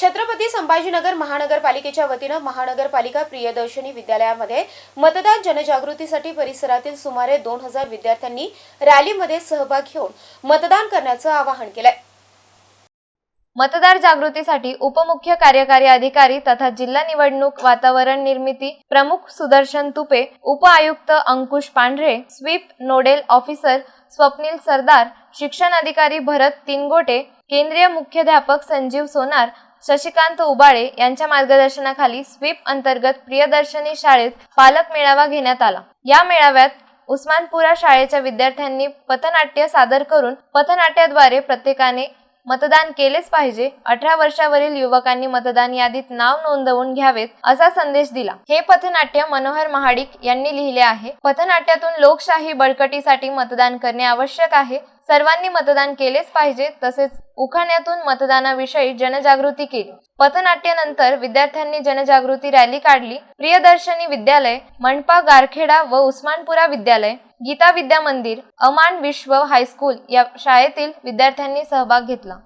छत्रपती संभाजीनगर महानगरपालिकेच्या वतीनं महानगरपालिका प्रियदर्शनी विद्यालयामध्ये मतदान जनजागृतीसाठी परिसरातील सुमारे दोन हजार विद्यार्थ्यांनी रॅलीमध्ये सहभाग घेऊन मतदान करण्याचं आवाहन केलंय. मतदार जागृतीसाठी उपमुख्य कार्यकारी अधिकारी तथा जिल्हा निवडणूक वातावरण निर्मिती प्रमुख सुदर्शन तुपे उप आयुक्त Ankush Pandhare sweep nodal officer Swapnil Sardar शिक्षण अधिकारी भरत तिनगोटे केंद्रीय मुख्याध्यापक संजीव सोनार शशिकांत उबाळे यांच्या मार्गदर्शनाखाली स्वीप अंतर्गत प्रियदर्शनी शाळेत पालक मेळावा घेण्यात आला. या मेळाव्यात उस्मानपुरा शाळेच्या विद्यार्थ्यांनी पथनाट्य सादर करून पथनाट्याद्वारे प्रत्येकाने मतदान केलेच पाहिजे. अठरा वर्षावरील युवकांनी मतदान यादीत नाव नोंदवून घ्यावेत असा संदेश दिला. हे पथनाट्य मनोहर महाडिक यांनी लिहिले आहे. पथनाट्यातून लोकशाही बळकटीसाठी मतदान करणे आवश्यक आहे. सर्वांनी मतदान केलेच पाहिजे तसेच उखाण्यातून मतदानाविषयी जनजागृती केली. पथनाट्यानंतर विद्यार्थ्यांनी जनजागृती रॅली काढली. प्रियदर्शनी विद्यालय मनपा गारखेडा व उस्मानपुरा विद्यालय गीता विद्या मंदिर अमान विश्व हायस्कूल या शाळेतील विद्यार्थ्यांनी सहभाग घेतला.